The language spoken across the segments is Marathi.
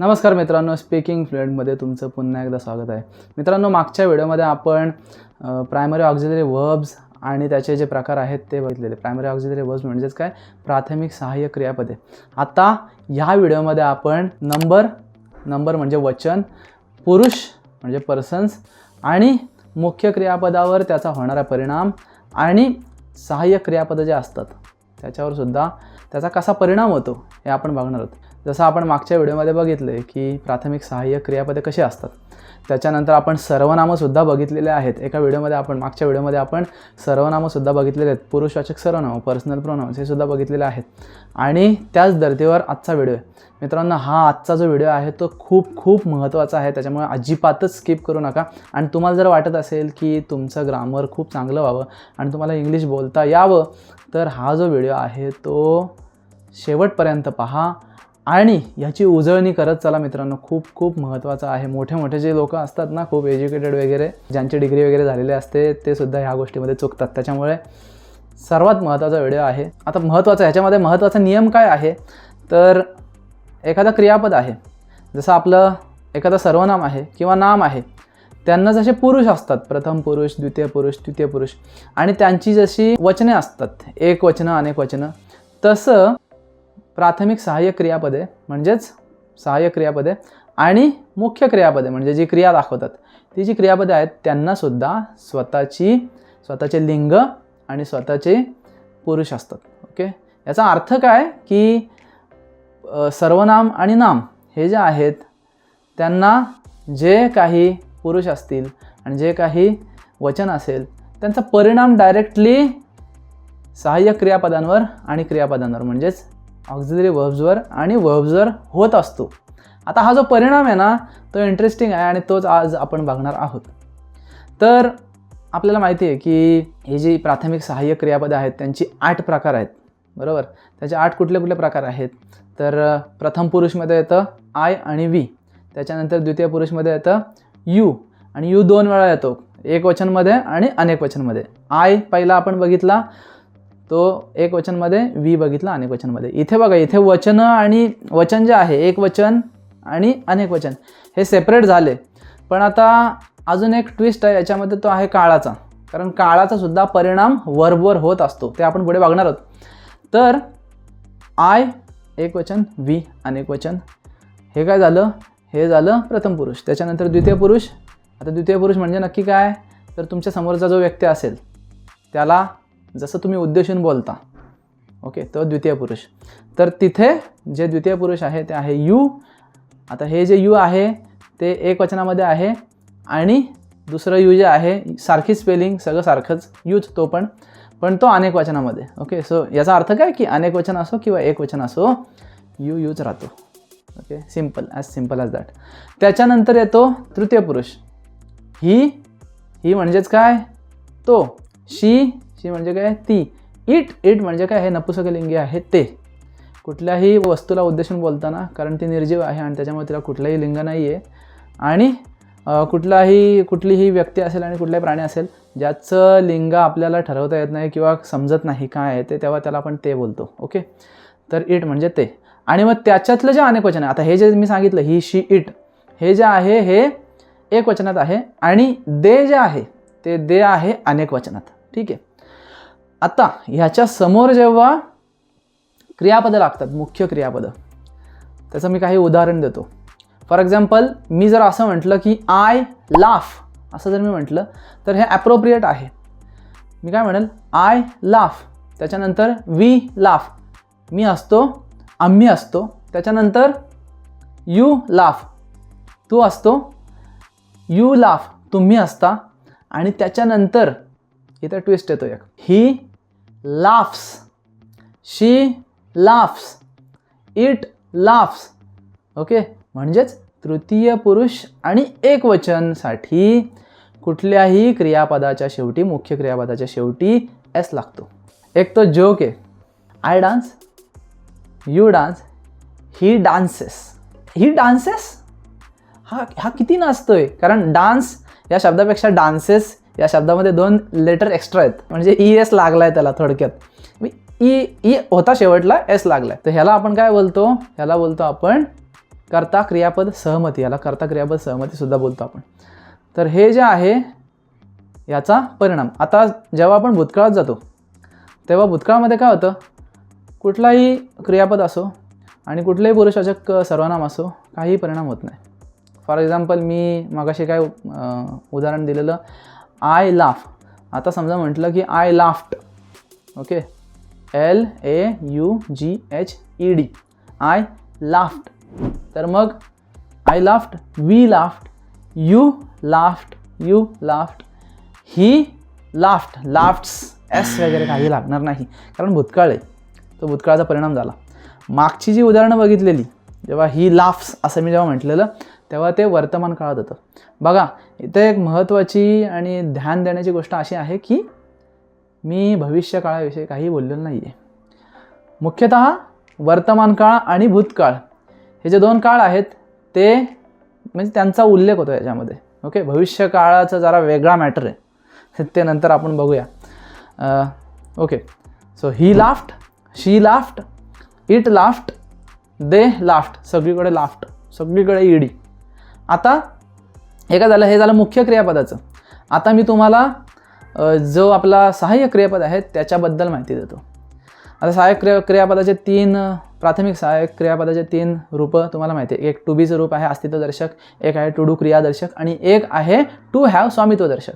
नमस्कार मित्रांनो स्पीकिंग फ्लुएंटमध्ये तुमचं पुन्हा एकदा स्वागत आहे. मित्रांनो मागच्या व्हिडिओमध्ये आपण प्रायमरी ऑक्झिलरी वर्ब्स आणि त्याचे जे प्रकार आहेत ते बघितलेले. प्रायमरी ऑक्झिलरी वर्ब्स म्हणजेच काय? प्राथमिक सहाय्य क्रियापदे. आता ह्या व्हिडिओमध्ये आपण नंबर नंबर म्हणजे वचन पुरुष म्हणजे पर्सन्स आणि मुख्य क्रियापदावर त्याचा होणारा परिणाम आणि सहाय्यक क्रियापदं जे असतात त्याच्यावर सुद्धा त्याचा कसा परिणाम होतो हे आपण बघणार आहोत. जसं आपण मागच्या व्हिडिओमध्ये बघितलं आहे की प्राथमिक सहाय्यक क्रियापदे कशी असतात. त्याच्यानंतर आपण सर्वनामंसुद्धा बघितलेले आहेत. एका व्हिडिओमध्ये आपण मागच्या व्हिडिओमध्ये आपण सर्वनामंसुद्धा बघितलेले आहेत. पुरुषवाचक सर्वनामं पर्सनल प्रोनाउन्स हे सुद्धा बघितलेले आहेत. आणि त्याच धर्तीवर आजचा व्हिडिओ आहे. मित्रांनो हा आजचा जो व्हिडिओ आहे तो खूप खूप महत्त्वाचा आहे. त्याच्यामुळे अजिबातच स्किप करू नका. आणि तुम्हाला जर वाटत असेल की तुमचं ग्रामर खूप चांगलं व्हावं आणि तुम्हाला इंग्लिश बोलता यावं तर हा जो व्हिडिओ आहे तो शेवटपर्यंत पहा. आणि याची उजळणी करत चला मित्रांनो खूप खूप महत्त्वाचं आहे. मोठे मोठे जे लोक असतात ना खूप एज्युकेटेड वगैरे ज्यांची डिग्री वगैरे झालेले असते ते सुद्धा ह्या गोष्टीमध्ये चुकतात. त्याच्यामुळे सर्वात महत्त्वाचा व्हिडिओ आहे. आता महत्त्वाचा ह्याच्यामध्ये महत्त्वाचा नियम काय आहे? तर एखादा क्रियापद आहे. जसं आपलं एखादं सर्वनाम आहे किंवा नाम आहे त्यांना जसे पुरुष असतात प्रथम पुरुष द्वितीय पुरुष तृतीय पुरुष आणि त्यांची जशी वचने असतात एक वचनं अनेक वचनं तसं प्राथमिक सहाय्यक क्रियापदे म्हणजेच सहाय्यक क्रियापदे आणि मुख्य क्रियापदे म्हणजे जी क्रिया दाखवतात ती जी क्रियापदे आहेत त्यांनासुद्धा स्वतःची स्वतःचे लिंग आणि स्वतःचे पुरुष असतात. ओके? याचा अर्थ काय? की सर्वनाम आणि नाम हे जे आहेत त्यांना जे काही पुरुष असतील आणि जे काही वचन असेल त्यांचा परिणाम डायरेक्टली सहाय्यक क्रियापदांवर आणि क्रियापदांवर म्हणजेच ऑक्झिलरी वर्ब्सवर आणि वर्ब्सवर होत असतो. आता हा जो परिणाम आहे ना तो इंटरेस्टिंग आहे आणि तोच आज आपण बघणार आहोत. तर आपल्याला माहिती आहे की हे जी प्राथमिक सहाय्य क्रियापदं आहेत त्यांची आठ प्रकार आहेत. बरोबर? त्याचे आठ कुठले कुठले प्रकार आहेत? तर प्रथम पुरुषमध्ये येतं आय आणि वी त्याच्यानंतर द्वितीय पुरुषमध्ये येतं यू आणि यू दोन वेळा येतो. एक वचनमध्ये आणि अनेक वचनमध्ये. आय पहिला आपण बघितला तो एक वचनमध्ये वी बघितला अनेक वचनमध्ये. इथे बघा इथे वचनं आणि वचन जे आहे एक वचन आणि अनेक वचन हे सेपरेट झाले. पण आता अजून एक ट्विस्ट आहे याच्यामध्ये तो आहे काळाचा. कारण काळाचा सुद्धा परिणाम वरवर होत असतो. ते आपण पुढे बघणार आहोत. तर आय एक वचन वी अनेक वचन. हे काय झालं? हे झालं प्रथम पुरुष. त्याच्यानंतर द्वितीय पुरुष. आता द्वितीय पुरुष म्हणजे नक्की काय? तर तुमच्या समोरचा जो व्यक्ती असेल त्याला जसं तुम्ही उद्देशून बोलता. ओके तो द्वितीय पुरुष. तर तिथे जे द्वितीय पुरुष आहे ते आहे यू. आता हे जे यू आहे ते एक वचनामध्ये आहे आणि दुसरं यू जे आहे सारखी स्पेलिंग सगळं सारखंच यूज तो पण. पण तो अनेक वचनामध्ये ओके सो याचा अर्थ काय की अनेक वचन असो किंवा एक वचन असो यू यूज राहतो. Okay simple as simple as that त्याच्यानंतर येतो तृतीय पुरुष. ही ही म्हणजेच काय? तो शी शी म्हणजे काय ती. इट इट म्हणजे काय? हे नपुसकलिंगी आहे ते. कुठल्याही वस्तूला उद्देशून बोलताना कारण ती निर्जीव आहे आणि त्याच्यामुळे तिला कुठलंही लिंग नाही आहे आणि कुठलाही कुठलीही व्यक्ती असेल आणि कुठलाही प्राणी असेल ज्याचं लिंग आपल्याला ठरवता येत नाही किंवा समजत नाही काय आहे ते तेव्हा त्याला आपण ते बोलतो. ओके? तर इट म्हणजे ते. आणि मग त्याच्यातलं जे अनेक वचन आहे आता हे जे मी सांगितलं ही शी इट हे जे आहे हे एक वचनात आहे आणि दे जे आहे ते दे आहे अनेक वचनात. ठीक आहे? आता ह्याच्या समोर जेव्हा क्रियापदं लागतात मुख्य क्रियापदं त्याचं मी काही उदाहरण देतो. फॉर एक्झाम्पल मी जर असं म्हटलं की आय लाफ असं जर मी म्हटलं तर हे ॲप्रोप्रिएट आहे. मी काय म्हणेल? आय लाफ त्याच्यानंतर वी लाफ मी असतो आम्ही असतो. त्याच्यानंतर यू लाफ तू असतो यू लाफ तुम्ही असता. आणि त्याच्यानंतर इथं ट्विस्ट येतो एक. He laughs she laughs it laughs okay म्हणजेच तृतीय पुरुष आणि एकवचनसाठी कुठल्याही क्रियापदाच्या शेवटी मुख्य क्रियापदाच्या शेवटी एस लागतो. एक तो जोक आहे. I dance you dance he dances he dances हा हा किती नाचतोय? कारण डान्स या शब्दापेक्षा डान्सेस या शब्दामध्ये दोन लेटर एक्स्ट्रा आहेत. म्हणजे ई एस लागलाय त्याला थोडक्यात. ई ई होता शेवटला एस लागलाय. तर ह्याला आपण काय बोलतो? ह्याला बोलतो आपण कर्ता क्रियापद सहमती. याला कर्ता क्रियापद सहमती सुद्धा बोलतो आपण. तर हे जे आहे याचा परिणाम. आता जेव्हा आपण भूतकाळात जातो तेव्हा भूतकाळामध्ये काय होतं? कुठलाही क्रियापद असो आणि कुठलेही पुरुषवाचक सर्वनाम असो काही परिणाम होत नाही. फॉर एक्झाम्पल मी मागाशी काय उदाहरण दिलेलं. आय लाफ आता समजा म्हटलं की I laughed okay L A U G H E D I laughed तर मग I laughed we laughed you laughed you laughed he laughed laughed laughs वगैरे काही लागणार नाही. कारण भूतकाळ आहे. तो भूतकाळाचा परिणाम झाला. मागची जी उदाहरणं बघितलेली जेव्हा ही लाफ्स असं मी जेव्हा म्हटलेलं तेव्हा ते वर्तमान काळात होतं. बघा इथे एक महत्त्वाची आणि ध्यान देण्याची गोष्ट अशी आहे की मी भविष्य काळाविषयी काही बोललेलं नाही आहे मुख्यतः वर्तमान काळ आणि भूतकाळ. हे जे दोन काळ आहेत ते म्हणजे त्यांचा उल्लेख होतो याच्यामध्ये. ओके भविष्य काळाचा जरा वेगळा मॅटर आहे. ते नंतर आपण बघूया. Okay so he laughed she laughed it laughed they laughed सगळीकडे लाफ्ट सगळीकडे ईडी. आता हे काय झालं? हे झालं मुख्य क्रियापदाचं. आता मी तुम्हाला जो आपला सहाय्यक क्रियापद आहे त्याच्याबद्दल माहिती देतो. आता सहाय्यक क्रिया क्रियापदाचे तीन प्राथमिक सहाय्यक क्रियापदाचे तीन रूपं तुम्हाला माहिती आहे. एक टू बीचं रूप आहे अस्तित्वदर्शक एक आहे टू डू क्रियादर्शक आणि एक आहे टू हॅव स्वामित्वदर्शक.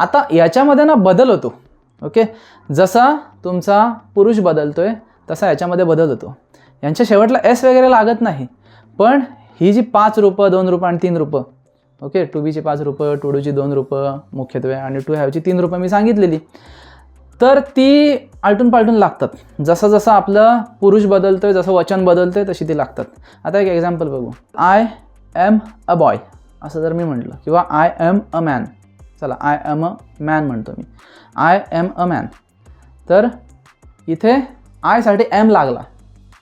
आता याच्यामध्ये ना बदल होतो. ओके? जसा तुमचा पुरुष बदलतोय तसा याच्यामध्ये बदल होतो. यांच्या शेवटला एस वगैरे लागत नाही. पण ही जी पाच रूपं दोन रूपं आणि तीन रूपं ओके टू बीची पाच रुपये टू डूची दोन रुपये मुख्यत्वे आणि टू हॅवची तीन रुपये मी सांगितलेली. तर ती आलटून पालटून लागतात. जसं जसं आपलं पुरुष बदलतोय जसं वचन बदलतंय तशी ती लागतात. आता एक एक्झाम्पल बघू. आय एम अ बॉय असं जर मी म्हटलं. किंवा आय एम अ मॅन चला आय एम अ मॅन म्हणतो मी. आय एम अ मॅन तर इथे आयसाठी एम लागला.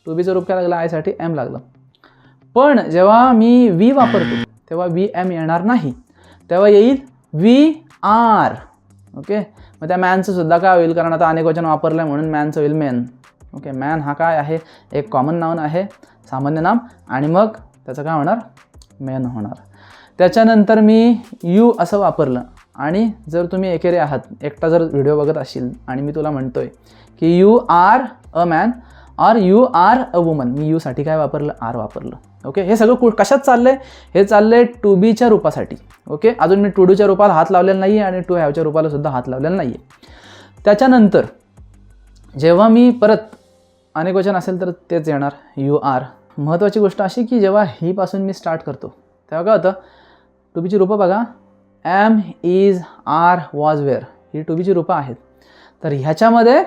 टू बीचं रूप काय लागलं? आयसाठी एम लागलं. पण जेव्हा मी वी वापरतो तेव्हा वी एम येणार नाही. तेव्हा येईल वी आर ओके मग त्या मॅनचं सुद्धा काय होईल? कारण आता अनेक वचन वापरलं आहे म्हणून मॅनचं होईल मॅन ओके मॅन हा काय आहे? एक कॉमन नाऊन आहे. सामान्य नाम. आणि मग त्याचं काय होणार? मॅन होणार. त्याच्यानंतर मी यू असं वापरलं. आणि जर तुम्ही एकेरे आहात एकटा जर व्हिडिओ बघत असेल आणि मी तुला म्हणतो आहे की you are a man or you are a woman मी यूसाठी काय वापरलं? आर वापरलं. ओके हे सगळं कु कशात चाललं आहे हे चाललं आहे टू बीच्या रूपासाठी. ओके अजून मी टू डूच्या रूपाला हात लावलेला नाही आहे आणि टू हॅवच्या रूपाला सुद्धा हात लावलेला नाही आहे त्याच्यानंतर जेव्हा मी परत अनेक वचन असेल तर तेच येणार. यू आर महत्त्वाची गोष्ट अशी की जेव्हा हीपासून मी स्टार्ट करतो तेव्हा काय होतं? टू बीची रूपं बघा. Am is are was were he to बीची रूपं आहेत. तर ह्याच्यामध्ये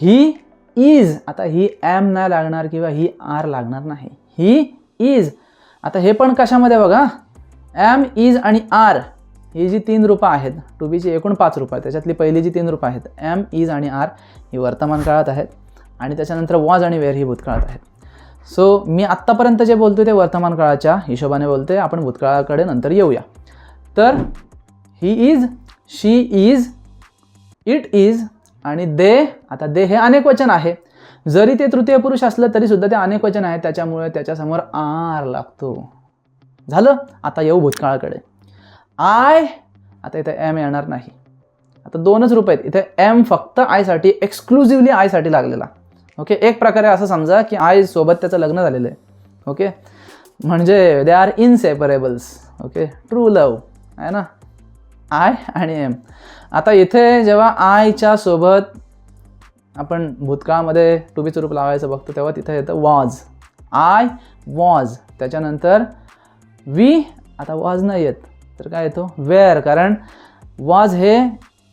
ही इज आता ही एम नाही लागणार किंवा ही आर लागणार नाही. ही इज आता हे पण कशामध्ये बघा? एम इज आणि आर ही जी तीन रूपं आहेत टू बीची एकूण पाच रूपं आहेत. त्याच्यातली पहिली जी तीन रूपं आहेत एम इज आणि आर ही वर्तमान काळात आहेत आणि त्याच्यानंतर वॉज आणि वेअर ही भूतकाळात आहेत. सो मी आत्तापर्यंत जे बोलतोय ते वर्तमान काळाच्या हिशोबाने बोलतोय. आपण भूतकाळाकडे नंतर येऊया. तर he is she is it is आणि दे आता दे हे अनेक वचन आहे. जरी ते तृतीय पुरुष असलं तरी सुद्धा ते अनेक वचन आहे. त्याच्यामुळे त्याच्यासमोर आर लागतो. झालं? आता येऊ भूतकाळाकडे. आय आता इथे एम येणार नाही. आता दोनच रूप आहेत. इथे एम फक्त आयसाठी एक्सक्लुझिव्हली आयसाठी लागलेला. ओके एक प्रकारे असं समजा की आय सोबत त्याचं लग्न झालेलं आहे. ओके म्हणजे they are inseparables okay true love आहे ना? आय आणि एम. आता इथे जेव्हा आयच्या सोबत आपण भूतकाळामध्ये टू बी रूप लावायचं बघतो तेव्हा तिथे येतं वॉज आय वॉज त्याच्यानंतर वी आता वॉज नाही येत. तर काय येतो? वेअर कारण वॉज हे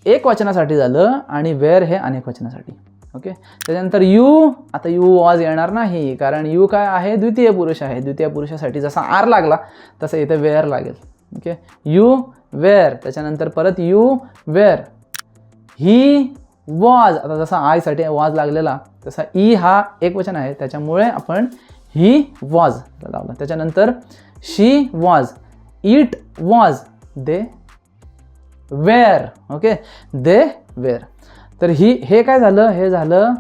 एक वचनासाठी झालं आणि वेअर हे अनेक वचनासाठी. ओके त्याच्यानंतर यू आता यू वॉज येणार नाही. कारण यू काय आहे? द्वितीय पुरुष आहे. द्वितीय पुरुषासाठी जसा आर लागला तसं इथे वेअर लागेल. ओके यू वेअर त्याच्यानंतर परत यू वेअर ही वॉज आता जसा आयसाठी वॉज लागलेला तसा ई हा एक वचन आहे त्याच्यामुळे आपण ही वॉज लावला. त्याच्यानंतर she was it was they were okay? They were तर ही हे काय झालं? हे झालं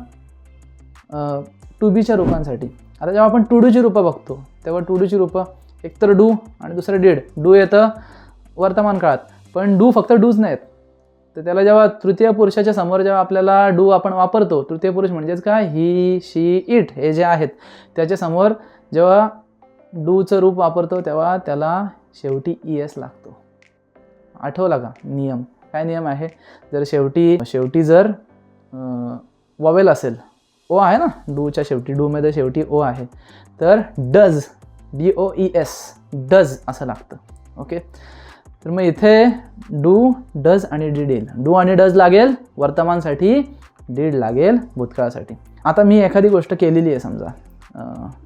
टू बीच्या रूपांसाठी. आता जेव्हा आपण टू डूची रूपं बघतो तेव्हा टू डूची रूपं एक तर डू आणि दुसरं डीड डू येतं वर्तमान काळात. पण डू फक्त डूज नाहीत. तर त्याला जेव्हा तृतीय पुरुषाच्या समोर जेव्हा आपल्याला डू आपण वापरतो तृतीय पुरुष म्हणजेच काय? ही शी इट हे जे आहेत त्याच्यासमोर जेव्हा डूचं रूप वापरतो तेव्हा त्याला शेवटी ई एस लागतो. आठवला का? नियम. काय नियम आहे? जर शेवटी शेवटी जर वॉवेल असेल ओ आहे ना? डूच्या शेवटी डूमध्ये शेवटी ओ आहे. तर does D O E S does असं लागतं. ओके? तर मग इथे डू डज आणि डीड येईल. डू आणि डज लागेल वर्तमानसाठी डीड लागेल भूतकाळासाठी. आता मी एखादी गोष्ट केलेली आहे समजा.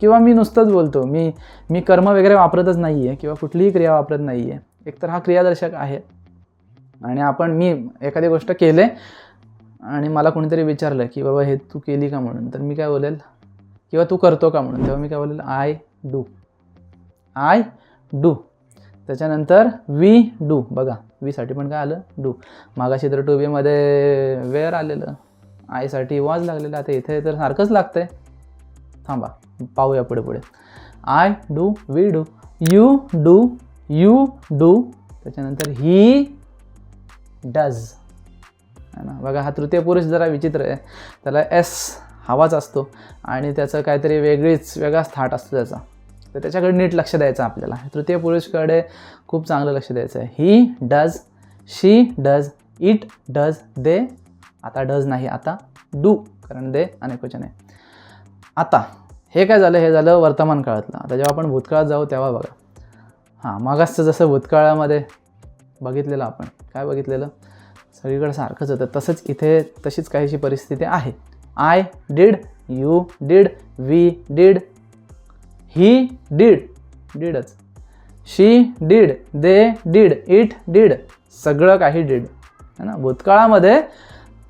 किंवा मी नुसतंच बोलतो मी मी कर्म वगैरे वापरतच नाही आहे किंवा कुठलीही क्रिया वापरत नाही आहे एकतर हा क्रियादर्शक आहे. आणि आपण मी एखादी गोष्ट केले आणि मला कोणीतरी विचारलं की बाबा हे तू केली का म्हणून? तर मी काय बोलेल? किंवा तू करतो का म्हणून? तेव्हा मी काय बोलेल? आय डू आय डू त्याच्यानंतर वी डू बघा वीसाठी पण काय आलं? डू मागाशी तर टू बीमध्ये वेअर आलेलं? आयसाठी वॉज लागलेलं. आता इथे तर सारखंच लागतं आहे थांबा पाहूया पुढे पुढे. I do we do you do you do त्याच्यानंतर ही डज है ना? बघा हा तृतीय पुरुष जरा विचित्र आहे. त्याला एस हवाच असतो. आणि त्याचं काहीतरी वेगळीच वेगळाच थाट असतो त्याचा. तर त्याच्याकडे नीट लक्ष द्यायचं आपल्याला. तृतीय पुरुषकडे खूप चांगलं लक्ष द्यायचं आहे. He does she does it does they आता डज नाही आता डू कारण दे अनेक क्वेश्चन आहे आता हे काय झालं? हे झालं वर्तमान काळातलं. आता जेव्हा आपण भूतकाळात जाऊ तेव्हा बघा. हां मागासचं जसं भूतकाळामध्ये बघितलेलं आपण. काय बघितलेलं? सगळीकडे सारखंच होतं. तसंच इथे तशीच काहीशी परिस्थिती आहे. I did you did we did he did डीडच she did they did it did सगळं काही डीड है ना? भूतकाळामध्ये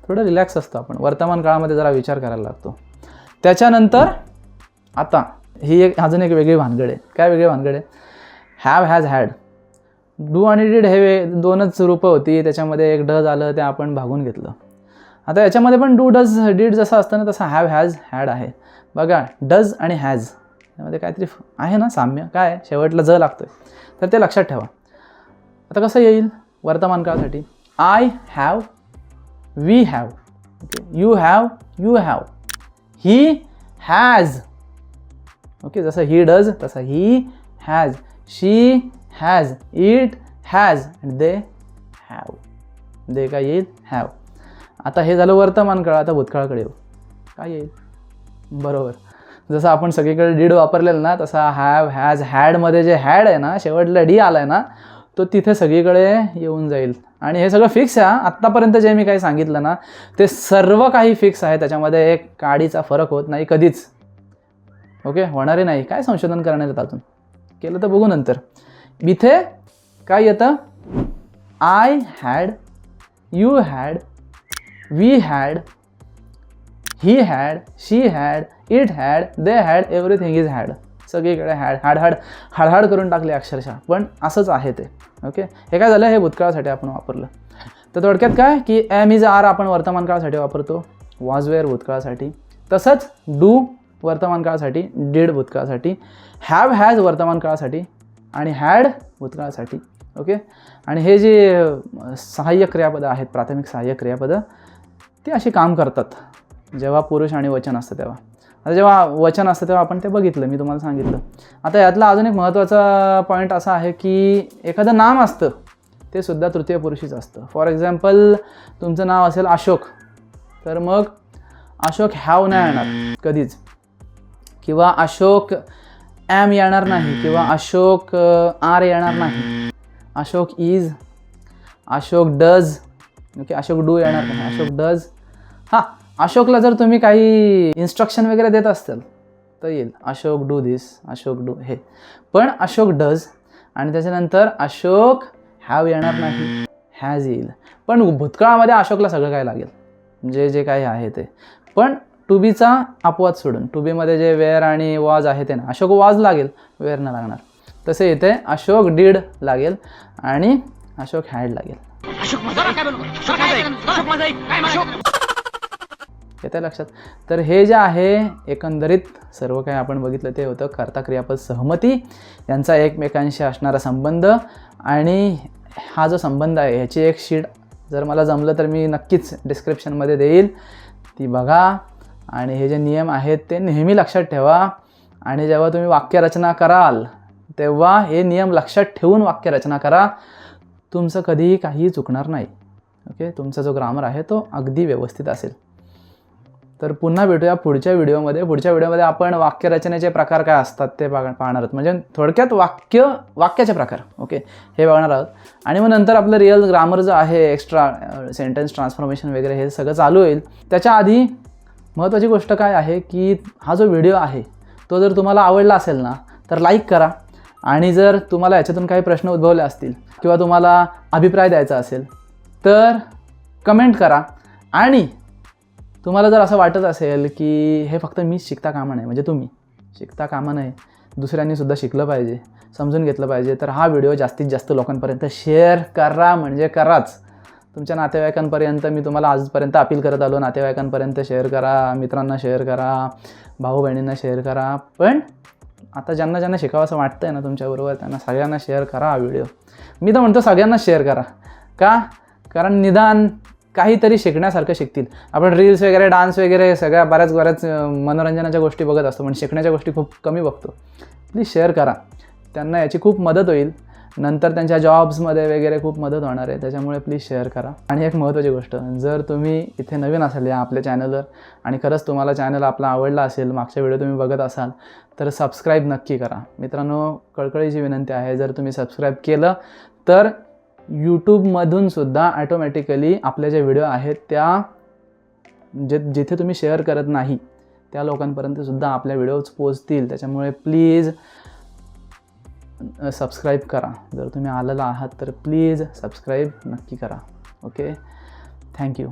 थोडं रिलॅक्स असतो आपण. वर्तमान काळामध्ये जरा विचार करायला लागतो. त्याच्यानंतर आता ही एक अजून एक वेगळी भानगड आहे. काय वेगळी भानगड आहे? हॅव हॅज हॅड डू आणि डीड हे वे दोनच रूपं होती. त्याच्यामध्ये एक डज आलं ते आपण भागून घेतलं. आता याच्यामध्ये पण डू डज डीड जसं असतं ना तसं हॅव हॅज हॅड आहे. बघा डज आणि हॅज त्यामध्ये काहीतरी आहे ना साम्य? काय? शेवटला ज लागतोय. तर ते लक्षात ठेवा. आता कसं येईल वर्तमान काळासाठी? I have we have okay you have you have he has okay जसं ही डज तसं he has she has it has and they have they काय येईल? हॅव आता हे झालं वर्तमान काळ आता भूतकाळाकडे येऊ. काय येईल? बरोबर. जसं आपण सगळीकडे डीड वापरलेलं ना तसा हॅव हॅज हॅडमध्ये जे हॅड आहे ना शेवटला डी आला आहे ना तो तिथे सगळीकडे येऊन जाईल. आणि हे सगळं फिक्स आहे आत्तापर्यंत जे मी काही सांगितलं ना ते सर्व काही फिक्स आहे. त्याच्यामध्ये एक काडीचा फरक होत नाही कधीच. ओके? होणारे नाही. काय संशोधन करण्यात येतं अजून? केलं तर बघू नंतर. इथे काय येतं? I had you had we had he had she had it had they had everything is had सगळीकडे हॅड हॅड हॅड हाडहाड करून टाकले अक्षरशः. पण असंच आहे ते. ओके हे काय झालं? हे भूतकाळासाठी आपण वापरलं. तर थोडक्यात काय? की एम इज आर आपण वर्तमान काळासाठी वापरतो वॉजवेअर भूतकाळासाठी. तसंच डू वर्तमान काळासाठी डीड भूतकाळासाठी. हॅव हॅज वर्तमान काळासाठी आणि हॅड भूतकाळासाठी. ओके आणि हे जे सहाय्य सहाय्यक क्रियापदं आहेत प्राथमिक सहाय्यक क्रियापदं ते अशी काम करतात. जेव्हा पुरुष आणि वचन असतं तेव्हा. आता जेव्हा वचन असतं तेव्हा आपण ते बघितलं मी तुम्हाला सांगितलं. आता यातला अजून एक महत्त्वाचा पॉईंट असा आहे की एखादं नाम असतं ते सुद्धा तृतीय पुरुषीच असतं. फॉर एक्झाम्पल तुमचं नाव असेल अशोक तर मग अशोक हॅव नाही येणार कधीच. किंवा अशोक ॲम येणार नाही किंवा अशोक आर येणार नाही. Ashok is Ashok does okay Ashok do येणार नाही अशोक डज अशोकला जर तुम्ही काही इन्स्ट्रक्शन वगैरे देत असाल तर येईल Ashok do this Ashok do हे पण अशोक डज आणि त्याच्यानंतर अशोक हॅव येणार नाही हॅज येईल पण भूतकाळामध्ये अशोकला सगळं काय लागेल जे जे काही आहे ते पण टू बीचा अपवाद सोडून टू बीमध्ये जे वेअर आणि वॉज आहे ते ना अशोक वाज लागेल वेअर न लागणार तसे इथे अशोक डीड लागेल आणि अशोक हॅड लागेल येतं लक्षात. तर हे जे आहे एकंदरीत सर्व काही आपण बघितलं ते होतं कर्ता क्रियापद सहमती. यांचा एकमेकांशी असणारा संबंध आणि हा जो संबंध आहे ह्याची एक शीट जर मला जमलं तर मी नक्कीच डिस्क्रिप्शनमध्ये देईल. ती बघा आणि हे जे नियम आहेत ते नेहमी लक्षात ठेवा. आणि जेव्हा तुम्ही वाक्यरचना कराल तेव्हा हे नियम लक्षात ठेवून वाक्यरचना करा. तुमचं कधीही काहीही चुकणार नाही. ओके? तुमचा जो ग्रामर आहे तो अगदी व्यवस्थित असेल. तर पुन्हा भेटूया पुढच्या व्हिडिओमध्ये. पुढच्या व्हिडिओमध्ये आपण वाक्यरचनेचे प्रकार काय असतात ते पाह पाहणार आहोत. म्हणजे थोडक्यात वाक्य वाक्याचे प्रकार. ओके? हे बघणार आहोत. आणि मग नंतर आपलं रिअल ग्रामर जो आहे एक्स्ट्रा सेंटेन्स ट्रान्सफॉर्मेशन वगैरे हे सगळं चालू होईल. त्याच्या आधी महत्त्वाची गोष्ट काय आहे की हा जो व्हिडिओ आहे तो जर तुम्हाला आवडला असेल ना तर लाईक करा. आणि जर तुम्हाला याच्यातून काही प्रश्न उद्भवले असतील किंवा तुम्हाला अभिप्राय द्यायचा असेल तर कमेंट करा. आणि तुम्हाला जर असं वाटत असेल की हे फक्त मीच शिकता कामा नाही म्हणजे तुम्ही शिकता कामा नाही दुसऱ्यांनी सुद्धा शिकलं पाहिजे समजून घेतलं पाहिजे तर हा व्हिडिओ जास्तीत जास्त लोकांपर्यंत शेअर करा म्हणजे कराच. तुमच्या नातेवाईकांपर्यंत मी तुम्हाला आजपर्यंत अपील करत आलो नातेवाईकांपर्यंत शेअर करा मित्रांना शेअर करा भाऊ बहिणींना शेअर करा पण आता ज्यांना ज्यांना शिकावं असं वाटतं आहे ना तुमच्याबरोबर त्यांना सगळ्यांना शेअर करा हा व्हिडिओ. मी तर म्हणतो सगळ्यांना शेअर करा. का? कारण निदान काहीतरी शिकण्यासारखं शिकतील. आपण रील्स वगैरे डान्स वगैरे सगळ्या बऱ्याच बऱ्याच मनोरंजनाच्या गोष्टी बघत असतो. पण शिकण्याच्या गोष्टी खूप कमी बघतो. प्लीज शेअर करा. त्यांना याची खूप मदत होईल. नंतर त्यांच्या जॉब्समध्ये वगैरे खूप मदत होणार आहे. त्याच्यामुळे प्लीज शेअर करा. आणि एक महत्त्वाची गोष्ट जर तुम्ही इथे नवीन असाल या आपल्या चॅनलवर आणि खरंच तुम्हाला चॅनल आपला आवडला असेल मागच्या व्हिडिओ तुम्ही बघत असाल तर सबस्क्राईब नक्की करा. मित्रांनो कळकळीची विनंती आहे जर तुम्ही सबस्क्राईब केलं तर यूट्यूबमधून सुद्धा ॲटोमॅटिकली आपल्या ज्या व्हिडिओ आहेत त्या जे जिथे तुम्ही शेअर करत नाही त्या लोकांपर्यंत सुद्धा आपल्या व्हिडिओज पोचतील त्याच्यामुळे प्लीज सबस्क्राईब करा. जर तुम्ही आलेला आहात तर प्लीज सबस्क्राईब नक्की करा. Okay thank you